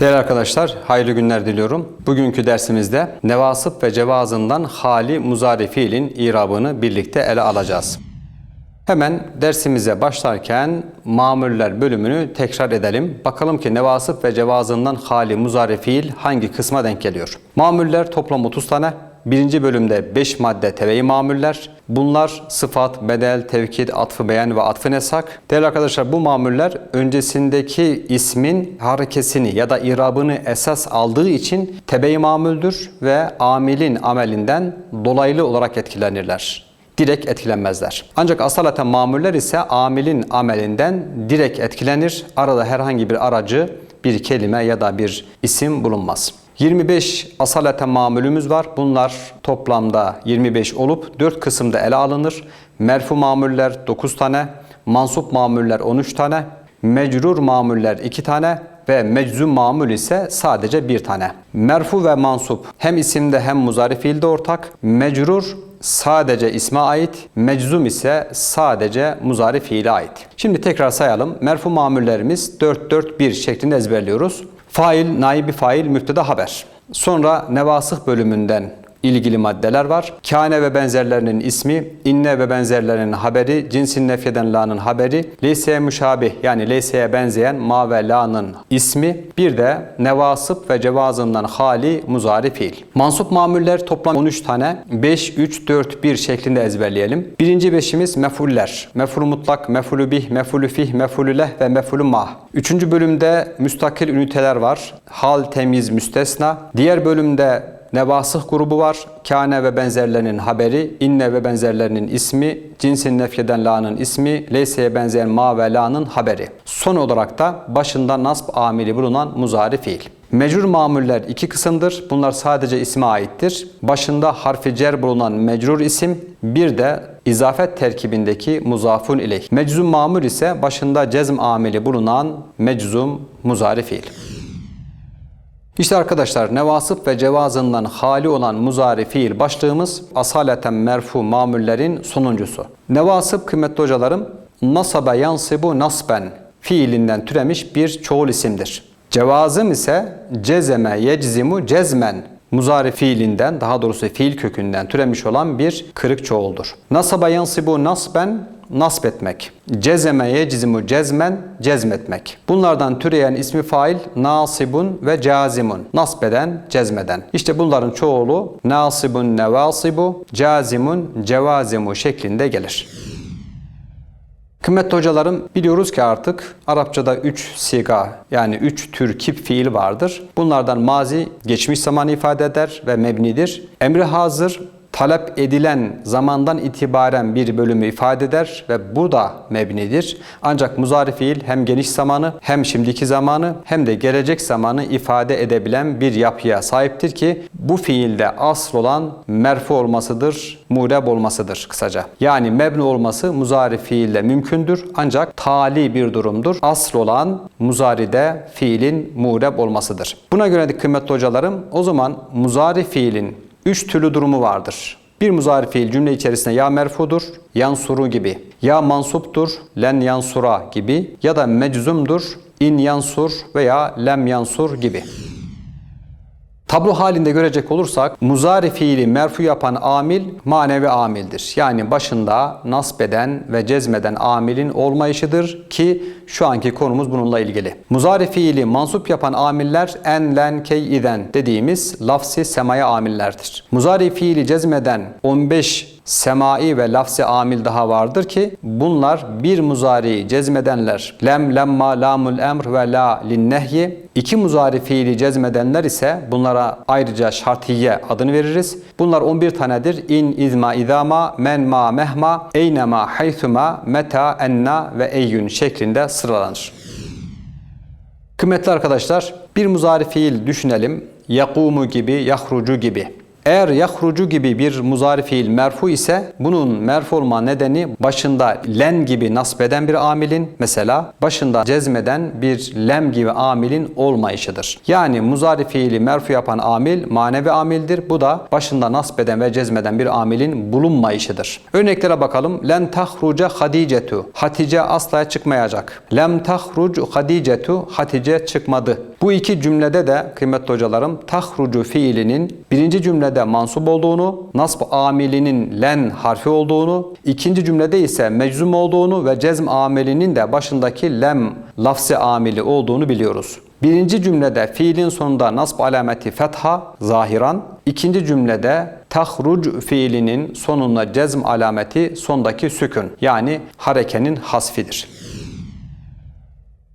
Değerli arkadaşlar, hayırlı günler diliyorum. Bugünkü dersimizde nevasıp ve cevazından hali muzari fiilin irabını birlikte ele alacağız. Hemen dersimize başlarken mamuller bölümünü tekrar edelim. Bakalım ki nevasıp ve cevazından hali muzari fiil hangi kısma denk geliyor? Mamuller toplam 30 tane. Birinci bölümde 5 madde tebeyi mamuller. Bunlar sıfat, bedel, tevkid, atfı beyan ve atfı nesak. Değerli arkadaşlar bu mamuller öncesindeki ismin harekesini ya da irabını esas aldığı için tebeyi mamuldür ve amilin amelinden dolaylı olarak etkilenirler direkt etkilenmezler. Ancak asaleten mamuller ise amilin amelinden direkt etkilenir. Arada herhangi bir aracı, bir kelime ya da bir isim bulunmaz. 25 asaleten mamulümüz var. Bunlar toplamda 25 olup 4 kısımda ele alınır. Merfu mamuller 9 tane, mansup mamuller 13 tane, mecrur mamuller 2 tane ve meczum mamul ise sadece bir tane. Merfu ve mansup hem isimde hem muzari fiilde ortak. Mecrur sadece isme ait, meczum ise sadece muzari fiile ait. Şimdi tekrar sayalım. Merfu mamullerimiz 4-4-1 şeklinde ezberliyoruz. Fail, naibi fail, müpteda haber. Sonra nevasıh bölümünden ilgili maddeler var. Kâne ve benzerlerinin ismi, inne ve benzerlerinin haberi, cinsin nefyeden la'nın haberi, leyseye müşabih yani leyseye benzeyen ma ve la'nın ismi, bir de nevasıp ve cevazından hali muzari fiil. Mansup mamuller toplam 13 tane 5, 3, 4, 1 şeklinde ezberleyelim. Birinci beşimiz mefuller. Meful mutlak, mefulü bih, mefulü fih, mefulü leh ve mefulü mah. Üçüncü bölümde müstakil üniteler var. Hal, temiz, müstesna. Diğer bölümde Nevasıh grubu var. Kâne ve benzerlerinin haberi, inne ve benzerlerinin ismi, cinsin nefyeden la'nın ismi, leyseye benzeyen ma ve la'nın haberi. Son olarak da başında nasb amili bulunan muzari fiil. Mecrur mamuller iki kısımdır. Bunlar sadece isme aittir. Başında harfi cer bulunan mecrur isim, bir de izafet terkibindeki muzafun ileyh. Meczum mamul ise başında cezm amili bulunan meczum muzari fiil. İşte arkadaşlar nevasıp ve cevazından hali olan muzari fiil başlığımız asaleten merfu mamullerin sonuncusu. Nevasıp kıymetli hocalarım nasabe yansibu nasben fiilinden türemiş bir çoğul isimdir. Cevazım ise cezeme yeczimu cezmen muzari fiilinden daha doğrusu fiil kökünden türemiş olan bir kırık çoğuldur. Nasaba yansibu nasben nasb etmek. Cezeme yeczimu cezmen cezmetmek. Bunlardan türeyen ismi fail nasibun ve cazimun. Nasbeden, cezmeden. İşte bunların çoğulu nasibun nevasibu, cazimun cevazimu şeklinde gelir. Kıymetli hocalarım biliyoruz ki artık Arapçada 3 siga yani 3 tür kip fiil vardır. Bunlardan mazi geçmiş zamanı ifade eder ve mebnidir. Emri hazır talep edilen zamandan itibaren bir bölümü ifade eder ve bu da mebnidir. Ancak muzari fiil hem geniş zamanı hem şimdiki zamanı hem de gelecek zamanı ifade edebilen bir yapıya sahiptir ki bu fiilde asıl olan merfu olmasıdır, mureb olmasıdır kısaca. Yani mebni olması muzari fiilde mümkündür ancak tali bir durumdur. Asıl olan muzaride fiilin mureb olmasıdır. Buna göre de kıymetli hocalarım o zaman muzari fiilin üç türlü durumu vardır. Bir muzari fiil cümle içerisinde ya merfudur, yansuru gibi, ya mansuptur, len yansura gibi ya da meczumdur, in yansur veya lem yansur gibi. Tablo halinde görecek olursak muzari fiili merfu yapan amil manevi amildir. Yani başında nasbeden ve cezmeden amilin olmayışıdır ki şu anki konumuz bununla ilgili. Muzari fiili mansup yapan amiller en, len, key, iden dediğimiz lafsi semaya amillerdir. Muzari fiili cezmeden 15 semai ve lafsi amil daha vardır ki bunlar bir muzari cezmedenler lem, lemma, lamul emr ve la linnehyi İki muzari fiili cezmedenler ise bunlara ayrıca şartiye adını veririz. Bunlar 11 tanedir. İn, izma, idama, men, ma, mehma, eynema, haythuma, meta, enna ve eyyün şeklinde sıralanır. Kıymetli arkadaşlar bir muzari fiil düşünelim. Yakumu gibi, yahrucu gibi. Eğer yahrucu gibi bir muzari fiil merfu ise bunun merfu olma nedeni başında len gibi nasbeden bir amilin mesela başında cezmeden bir lem gibi amilin olmayışıdır. Yani muzari fiili merfu yapan amil manevi amildir. Bu da başında nasbeden ve cezmeden bir amilin bulunmayışıdır. Örneklere bakalım. Len tahruca hadicetu. Hatice asla çıkmayacak. Lem tahruc hadicetu. Hatice çıkmadı. Bu iki cümlede de kıymetli hocalarım tahrucu fiilinin birinci cümlede mansup olduğunu, nasb amilinin len harfi olduğunu, ikinci cümlede ise meczum olduğunu ve cezm amilinin de başındaki lem lafzi amili olduğunu biliyoruz. Birinci cümlede fiilin sonunda nasb alameti fetha zahiran, ikinci cümlede tahruc fiilinin sonunda cezm alameti sondaki sükun yani harekenin hasfidir.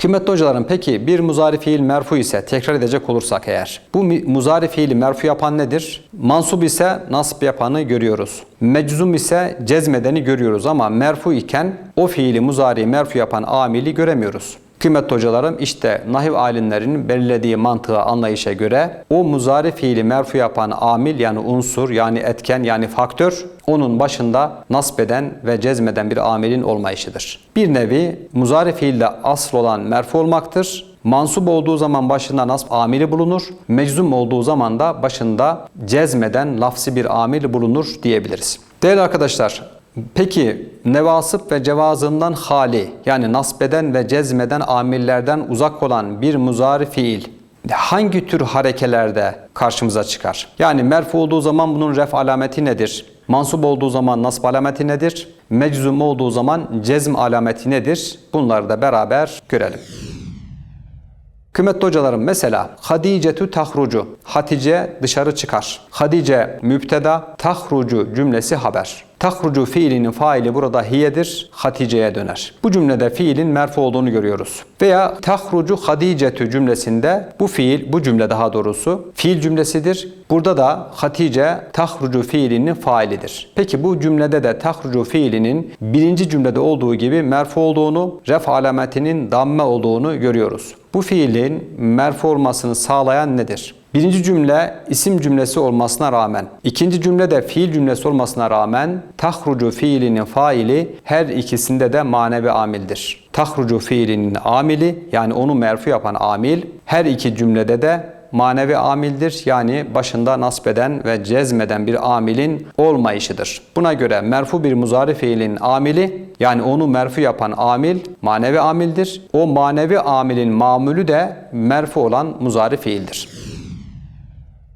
Kıymetli hocalarım peki bir muzari fiil merfu ise tekrar edecek olursak eğer bu muzari fiili merfu yapan nedir? Mansub ise nasb yapanı görüyoruz. Meczum ise cezmedeni görüyoruz ama merfu iken o fiili muzari merfu yapan amili göremiyoruz. Kıymetli hocalarım işte nahiv alimlerinin belirlediği mantığa anlayışa göre o muzari fiili merfu yapan amil yani unsur yani etken yani faktör onun başında nasbeden ve cezmeden bir amilin olmayışıdır. Bir nevi muzari fiilde asıl olan merfu olmaktır. Mansup olduğu zaman başında nasb amili bulunur. Meczum olduğu zaman da başında cezmeden lafsi bir amil bulunur diyebiliriz. Değerli arkadaşlar, Peki nevasıp ve cevazından hali yani nasbeden ve cezmeden amillerden uzak olan bir muzari fiil hangi tür harekelerde karşımıza çıkar? Yani merfu olduğu zaman bunun ref alameti nedir? Mansup olduğu zaman nasb alameti nedir? Meczum olduğu zaman cezm alameti nedir? Bunları da beraber görelim. Kıymetli hocalarım mesela Hadicetu tahrucu. Hatice dışarı çıkar. Hadice müpteda, tahrucu cümlesi haber. Tahrucu fiilinin faili burada hiyedir, Hatice'ye döner. Bu cümlede fiilin merfu olduğunu görüyoruz. Veya tahrucu hadicetu cümlesinde bu fiil, bu cümle daha doğrusu fiil cümlesidir. Burada da Hatice tahrucu fiilinin failidir. Peki bu cümlede de tahrucu fiilinin birinci cümlede olduğu gibi merfu olduğunu, ref alametinin damme olduğunu görüyoruz. Bu fiilin merfu olmasını sağlayan nedir? Birinci cümle isim cümlesi olmasına rağmen, ikinci cümle de fiil cümlesi olmasına rağmen tahrucu fiilinin faili her ikisinde de manevi amildir. Tahrucu fiilinin amili yani onu merfu yapan amil her iki cümlede de manevi amildir. Yani başında nasbeden ve cezmeden bir amilin olmayışıdır. Buna göre merfu bir muzari fiilin amili yani onu merfu yapan amil manevi amildir. O manevi amilin mamülü de merfu olan muzari fiildir.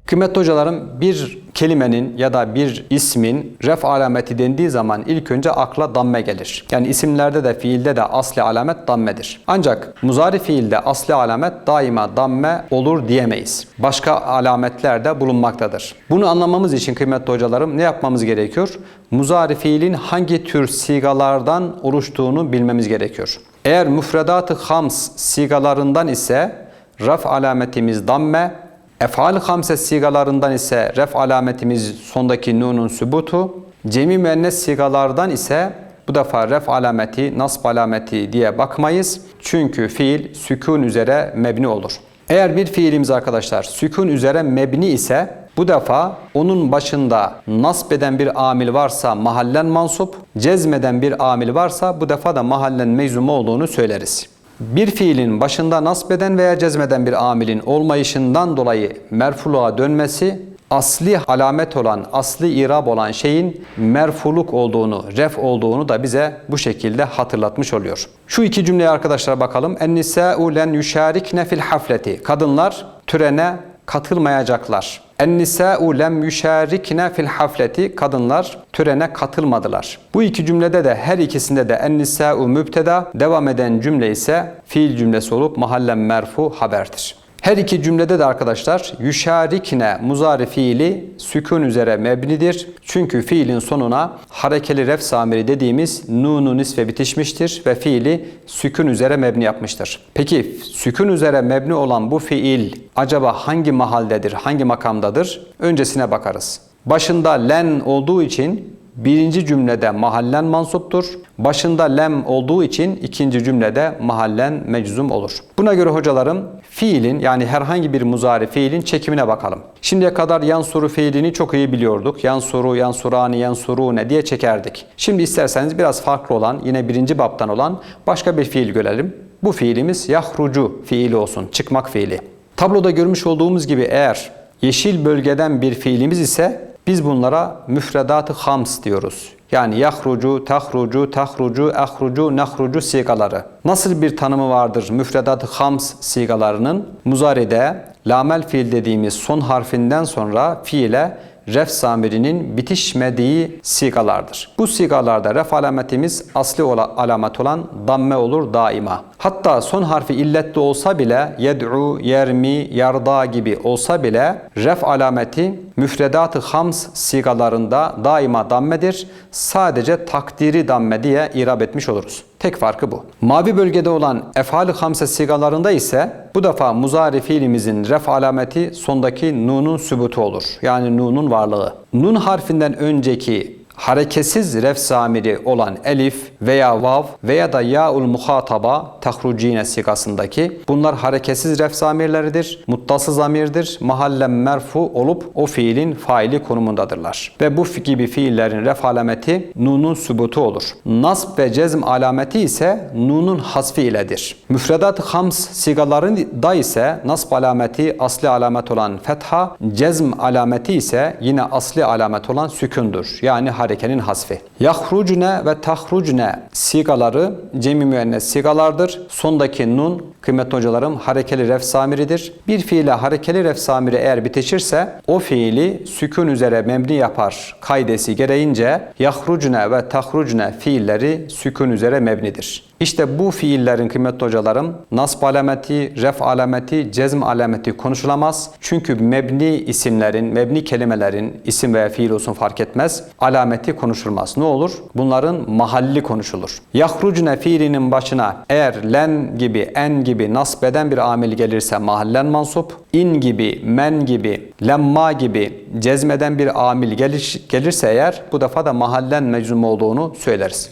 Kıymetli hocalarım bir kelimenin ya da bir ismin ref alameti dendiği zaman ilk önce akla damme gelir. Yani isimlerde de fiilde de asli alamet dammedir. Ancak muzari fiilde asli alamet daima damme olur diyemeyiz. Başka alametler de bulunmaktadır. Bunu anlamamız için kıymetli hocalarım ne yapmamız gerekiyor? Muzari fiilin hangi tür sigalardan oluştuğunu bilmemiz gerekiyor. Eğer müfredat-ı hams sigalarından ise raf alametimiz damme, Efal hamse sigalarından ise ref alametimiz sondaki nunun sübutu. Cemi müennes sigalardan ise bu defa ref alameti, nasb alameti diye bakmayız. Çünkü fiil sükun üzere mebni olur. Eğer bir fiilimiz arkadaşlar sükun üzere mebni ise bu defa onun başında nasbeden bir amil varsa mahallen mansup, cezmeden bir amil varsa bu defa da mahallen meczum olduğunu söyleriz. Bir fiilin başında nasbeden veya cezmeden bir amilin olmayışından dolayı merfuluğa dönmesi asli alamet olan, asli irab olan şeyin merfuluk olduğunu, ref olduğunu da bize bu şekilde hatırlatmış oluyor. Şu iki cümleye arkadaşlar bakalım. En-nisâ'u len yüşârikne fil hafleti. Kadınlar türene katılmayacaklar. En-nisâ'u lem yüşârikne fil hafleti. Kadınlar törene katılmadılar. Bu iki cümlede de her ikisinde de en-nisâ'u mübteda, devam eden cümle ise fiil cümlesi olup mahallen merfu haberdir. Her iki cümlede de arkadaşlar yüşarikne muzari fiili sükun üzere mebnidir. Çünkü fiilin sonuna harekeli ref samiri dediğimiz nunu nisfe bitişmiştir ve fiili sükun üzere mebni yapmıştır. Peki sükun üzere mebni olan bu fiil acaba hangi mahaldedir, hangi makamdadır? Öncesine bakarız. Başında len olduğu için birinci cümlede mahallen mansuptur. Başında lem olduğu için ikinci cümlede mahallen meczum olur. Buna göre hocalarım fiilin yani herhangi bir muzari fiilin çekimine bakalım. Şimdiye kadar yansuru fiilini çok iyi biliyorduk. Yansuru, yansurani, yansurune diye çekerdik. Şimdi isterseniz biraz farklı olan yine birinci baptan olan başka bir fiil görelim. Bu fiilimiz yahrucu fiili olsun, çıkmak fiili. Tabloda görmüş olduğumuz gibi eğer yeşil bölgeden bir fiilimiz ise biz bunlara müfredat-ı hams diyoruz. Yani yahrucu, tahrucu, tahrucu, ahrucu, nahrucu sigaları. Nasıl bir tanımı vardır müfredat-ı hams sigalarının? Muzari'de lamel fiil dediğimiz son harfinden sonra fiile ref zamirinin bitişmediği sigalardır. Bu sigalarda ref alametimiz asli alamet olan damme olur daima. Hatta son harfi illetli olsa bile yed'u, yermi, yarda gibi olsa bile ref alameti müfredat-ı hams sigalarında daima dammedir. Sadece takdiri damme diye irab etmiş oluruz. Tek farkı bu. Mavi bölgede olan efal-i hamse sigalarında ise bu defa muzari fiilimizin ref alameti sondaki nunun sübutu olur. Yani nunun varlığı. Nun harfinden önceki hareketsiz ref zamiri olan elif veya vav veya da yaul muhataba tahrucine sigasındaki bunlar hareketsiz ref zamirleridir. Muttası zamirdir. Mahallen merfu olup o fiilin faili konumundadırlar. Ve bu gibi fiillerin ref alameti nunun sübutu olur. Nasb ve cezm alameti ise nunun hasfi iledir. Müfredat hams sigalarında ise nasb alameti asli alamet olan fetha, cezm alameti ise yine asli alamet olan sükundur. Yani harekenin hasfi. Yahrucune ve tahrucune sigaları cemi müennes sigalardır. Sondaki nun kıymetli hocalarım harekeli ref samiridir. Bir fiile harekeli ref samiri eğer bitişirse o fiili sükun üzere mebni yapar kaidesi gereğince yahrucune ve tahrucune fiilleri sükun üzere mebnidir. İşte bu fiillerin kıymetli hocalarım nasb alameti, ref alameti, cezm alameti konuşulamaz. Çünkü mebni isimlerin, mebni kelimelerin isim veya fiil olsun fark etmez. Alameti konuşulmaz. Ne olur? Bunların mahalli konuşulur. Yahrucune fiilinin başına eğer len gibi, en gibi nasbeden bir amil gelirse mahallen mansup, in gibi, men gibi, lemma gibi cezmeden bir amil gelir, gelirse eğer bu defa da mahallen meczum olduğunu söyleriz.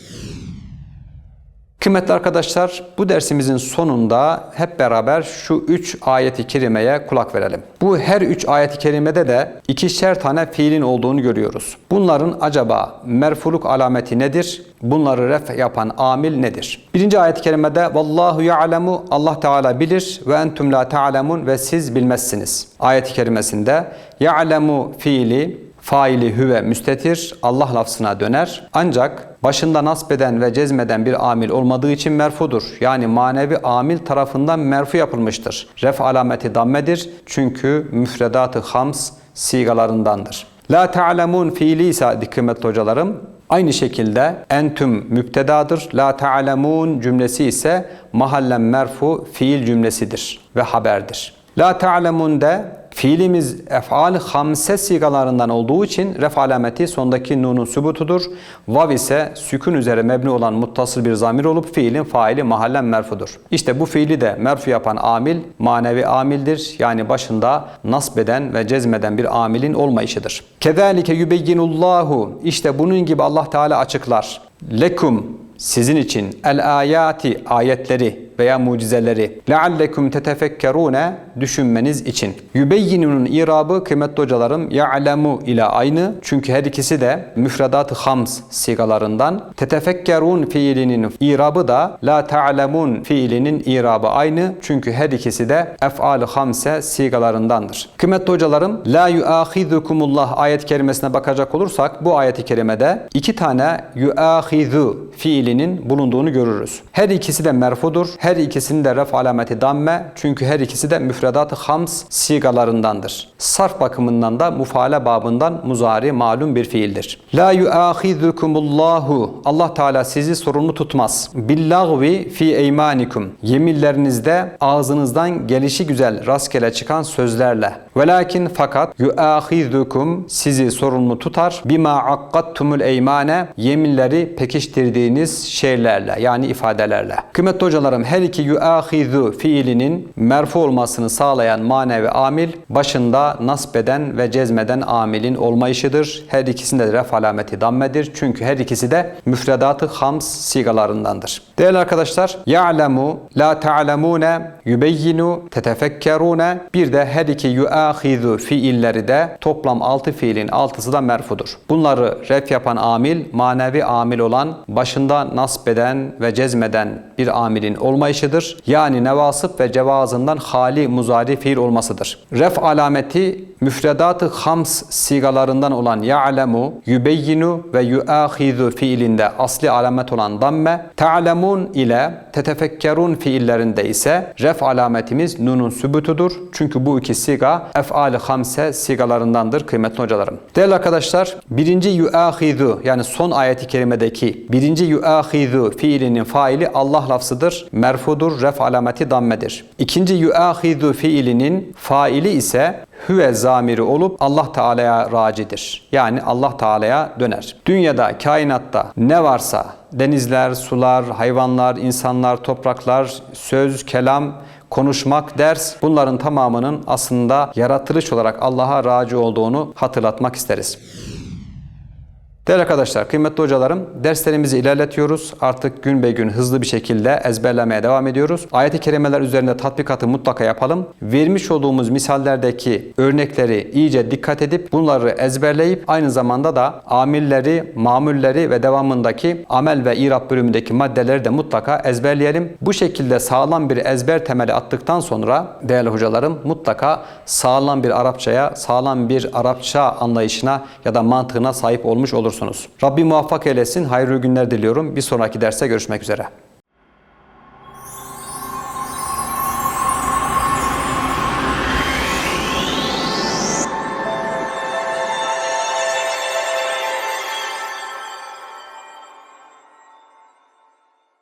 Kıymetli arkadaşlar bu dersimizin sonunda hep beraber şu üç ayeti kerimeye kulak verelim. Bu her üç ayeti kerimede de ikişer tane fiilin olduğunu görüyoruz. Bunların acaba merfuluk alameti nedir? Bunları ref yapan amil nedir? Birinci ayet-i kerimede Vallahu ya'lemu Allah Teala bilir ve entum la ta'lemun ve siz bilmezsiniz. Ayet-i kerimesinde ya'lemu fiili faili hüve müstetir Allah lafzına döner. Ancak başında nasbeden ve cezmeden bir amil olmadığı için merfudur. Yani manevi amil tarafından merfu yapılmıştır. Ref alameti dammedir. Çünkü müfredat-ı hams sigalarındandır. La ta'lemun fiili ise kıymetli hocalarım Aynı şekilde entüm müptedadır. La ta'lemun cümlesi ise mahallen merfu fiil cümlesidir ve haberdir. La ta'lemun de fiilimiz efal hamse sigalarından olduğu için ref alameti sondaki nunun sübutudur. Vav ise sükun üzere mebni olan muttasıl bir zamir olup fiilin faili mahallen merfudur. İşte bu fiili de merfu yapan amil manevi amildir. Yani başında nasbeden ve cezmeden bir amilin olmayışıdır. Kezalike yubeyyinullahu işte bunun gibi Allah Teala açıklar. Lekum sizin için el ayati ayetleri veya mucizeleri leallekum tetefekkerune düşünmeniz için. Yübeyyinunun irabı kıymetli hocalarım ya'lemu ile aynı. Çünkü her ikisi de müfredat-ı hams sigalarından. Tetefekkerun fiilinin irabı da la ta'lemun fiilinin irabı aynı. Çünkü her ikisi de ef'al-ı hamse sigalarındandır. Kıymetli hocalarım la yuahizukumullah ayet kerimesine bakacak olursak bu ayeti kerimede iki tane yuahizu fiilinin bulunduğunu görürüz. Her ikisi de merfudur. Her ikisinin de ref alameti damme çünkü her ikisi de müfredat-ı hams sigalarındandır. Sarf bakımından da mufale babından muzari malum bir fiildir. La yuahizukumullahu Allah Teala sizi sorumlu tutmaz. Billagvi fi eymanikum yeminlerinizde ağzınızdan gelişi güzel rastgele çıkan sözlerle. Velakin fakat yuahizukum sizi sorumlu tutar. Bima akkattumul eymane yeminleri pekiştirdiğiniz şeylerle yani ifadelerle. Kıymetli hocalarım her iki yuahizu fiilinin merfu olmasını sağlayan manevi amil başında nasbeden ve cezmeden amilin olmayışıdır. Her ikisinde de ref alameti dammedir. Çünkü her ikisi de müfredatı hams sigalarındandır. Değerli arkadaşlar, ya'lemu, la ta'lemune, yubeyyinu, tetefekkerune bir de her iki yuahizu fiilleri de toplam 6 fiilin altısı da merfudur. Bunları ref yapan amil, manevi amil olan, başında nasbeden ve cezmeden bir amilin olmayışıdır. Yani nevasıp ve cevazından hali muzari fiil olmasıdır. Ref alameti müfredatı hams sigalarından olan ya'lemu, yubeyyinu ve yuahizu fiilinde asli alamet olan damme, ta'lemun ile tetefekkerun fiillerinde ise ref alametimiz nunun sübutudur. Çünkü bu iki siga ef'al-i hamse sigalarındandır kıymetli hocalarım. Değerli arkadaşlar, birinci yuahizu yani son ayeti kerimedeki birinci yuahizu fiilinin faili Allah lafzıdır, merfudur, ref alameti dammedir. İkinci yuahizu fiilinin faili ise hüve zamiri olup Allah Teala'ya racidir. Yani Allah Teala'ya döner. Dünyada, kainatta ne varsa denizler, sular, hayvanlar, insanlar, topraklar, söz, kelam, konuşmak, ders bunların tamamının aslında yaratılış olarak Allah'a raci olduğunu hatırlatmak isteriz. Değerli arkadaşlar, kıymetli hocalarım, derslerimizi ilerletiyoruz. Artık gün be gün hızlı bir şekilde ezberlemeye devam ediyoruz. Ayet-i kerimeler üzerinde tatbikatı mutlaka yapalım. Vermiş olduğumuz misallerdeki örnekleri iyice dikkat edip bunları ezberleyip aynı zamanda da amilleri, mamulleri ve devamındaki amel ve irab bölümündeki maddeleri de mutlaka ezberleyelim. Bu şekilde sağlam bir ezber temeli attıktan sonra değerli hocalarım mutlaka sağlam bir Arapçaya, sağlam bir Arapça anlayışına ya da mantığına sahip olmuş olursunuz. Rabbim muvaffak eylesin. Hayırlı günler diliyorum. Bir sonraki derste görüşmek üzere.